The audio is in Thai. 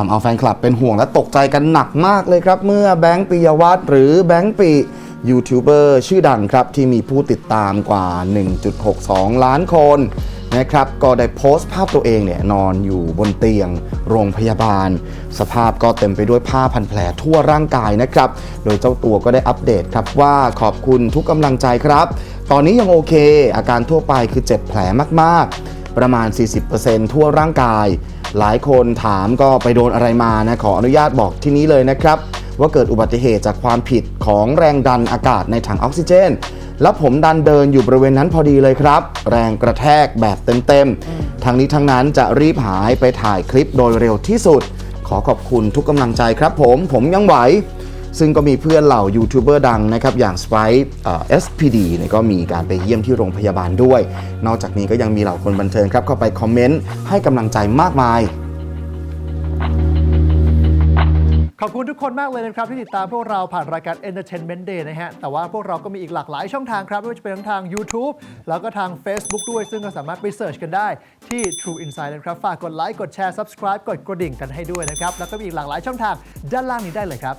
ทำเอาแฟนคลับเป็นห่วงและตกใจกันหนักมากเลยครับ เมื่อแบงค์ปิยวัฒน์หรือแบงค์ปียูทูบเบอร์ชื่อดังครับ ที่มีผู้ติดตามกว่า 1.62 ล้านคนนะครับก็ได้โพสต์ภาพตัวเองเนี่ยนอนอยู่บนเตียง โรงพยาบาล สภาพก็เต็มไปด้วยผ้าพันแผลทั่วร่างกายนะครับ โดยเจ้าตัวก็ได้อัปเดตครับว่าขอบคุณทุกกำลังใจครับ ตอนนี้ยังโอเค อาการทั่วไปคือเจ็บแผลมากๆ ประมาณ 40%ทั่วร่างกาย หลายคนถามก็ไปโดนอะไรมานะขออนุญาตบอกที่นี้เลยนะครับ ว่าเกิดอุบัติเหตุจากความผิดของแรงดันอากาศในถังออกซิเจน แล้วผมดันเดินอยู่บริเวณนั้นพอดีเลยครับ แรงกระแทกแบบเต็มๆทั้งนี้ทั้งนั้นจะรีบหายไปถ่ายคลิปโดยเร็วที่สุด ขอขอบคุณทุกกำลังใจครับผมผมยังไหว ซึ่งก็มีเพื่อนเหล่ายูทูบเบอร์ดังนะครับอย่าง Sprite เอ่อ SPD เนี่ยก็มีการไปเยี่ยมที่โรงพยาบาลด้วย นอกจากนี้ก็ยังมีเหล่าคนบันเทิงครับเข้าไปคอมเมนต์ให้กำลังใจมากมายขอบคุณทุกคนมากเลยนะครับ ที่ติดตามพวกเราผ่านรายการ Entertainment Day นะฮะ แต่ว่าพวกเราก็มีอีกหลากหลายช่องทางครับ ไม่ว่าจะเป็นทั้งทาง YouTube แล้วก็ทาง Facebook ด้วย ซึ่งก็สามารถไปเสิร์ชกันได้ที่ True Insight นะครับ ฝากกดไลค์กดแชร์ Subscribe กดกระดิ่งกันให้ด้วยนะครับ แล้วก็มีอีกหลากหลายช่องทางด้านล่างนี้ได้เลยครับ